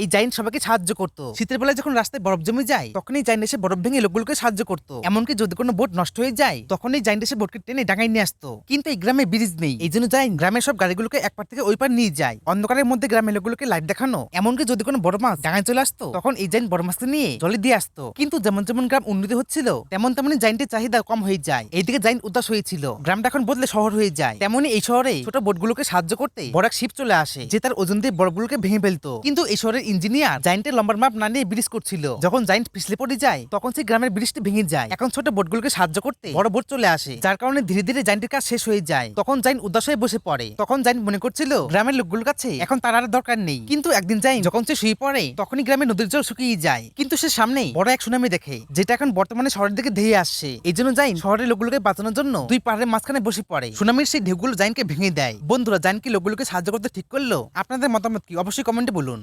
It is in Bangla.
এই জাইন্ট সবাইকে সাহায্য করতো। শীতের বেলায় যখন রাস্তায় বরফ জমে যায় তখন এই এসে বরফ ভেঙে লোকগুলোকে সাহায্য করতো। এমনকি যদি কোনো বোট নষ্ট হয়ে যায় তখন এই জাইন্ট এসে বোটকে টেনে ডাঙায় নিয়ে আসতো। কিন্তু এই গ্রামে ব্রিজ নেই। এই জন্য জাইন্ট গ্রামের সব গাড়িগুলোকে এক পার থেকে ওই পার নিয়ে যায়। অন্ধকারের মধ্যে গ্রামের লোকগুলোকে লাইট দেখানো। এমনকি যদি কোনো বড় মাছ ডাঙায় চলে আসতো, তখন এই জাইন্ট বড় মাছকে নিয়ে জলে দিয়ে আসতো। কিন্তু যেমন যেমন গ্রাম উন্নতি হচ্ছিল, তেমন তেমনই জাইন্টের চাহিদা কম হয়ে যায়। এইদিকে জাইন্ট উদাস হয়েছিল। গ্রামটা এখন বদলে শহর হয়ে যায়। তেমনই এই শহরে ছোট বোটগুলোকে সাহায্য করতে বড় এক শিপ চলে আসে, যে তার ওজন দিয়ে বরফগুলোকে ভেঙে ফেলতো। কিন্তু এই শহরের ইঞ্জিনিয়ার জাইন্টের লম্বার মাপ না নিয়ে ব্রিজ করছিল। যখন জাইন্ট পিছলে পড়ে যায়, তখন সেই গ্রামের ব্রিজটি ভেঙে যায়। এখন ছোট বোটগুলোকে সাহায্য করতে বড় বোট চলে আসে, যার কারণে ধীরে ধীরে জাইন্টের কাজ শেষ হয়ে যায়। তখন জাইন্ট উদাস হয়ে বসে পড়ে। তখন জাইন্ট মনে করছিল, গ্রামের লোকগুলোর কাছে এখন তার আর দরকার নেই। কিন্তু একদিন জাইন যখন সে শুয়ে পড়ে, তখনই গ্রামের নদীর জল শুকিয়ে যায়। কিন্তু সে সামনে বড় এক সুনামি দেখে, যেটা এখন বর্তমানে শহরের দিকে ধেয়ে আসছে। এই জন্য জাইন শহরের লোকগুলোকে বাঁচানোর জন্য দুই পাহাড়ের মাঝখানে বসে পড়ে। সুনামির সেই ঢেউগুলো জাইনকে ভেঙে দেয়। বন্ধুরা জাইন কি লোকগুলোকে সাহায্য করতে ঠিক করল? আপনাদের মতামত কি? অবশ্যই কমেন্টে বলুন।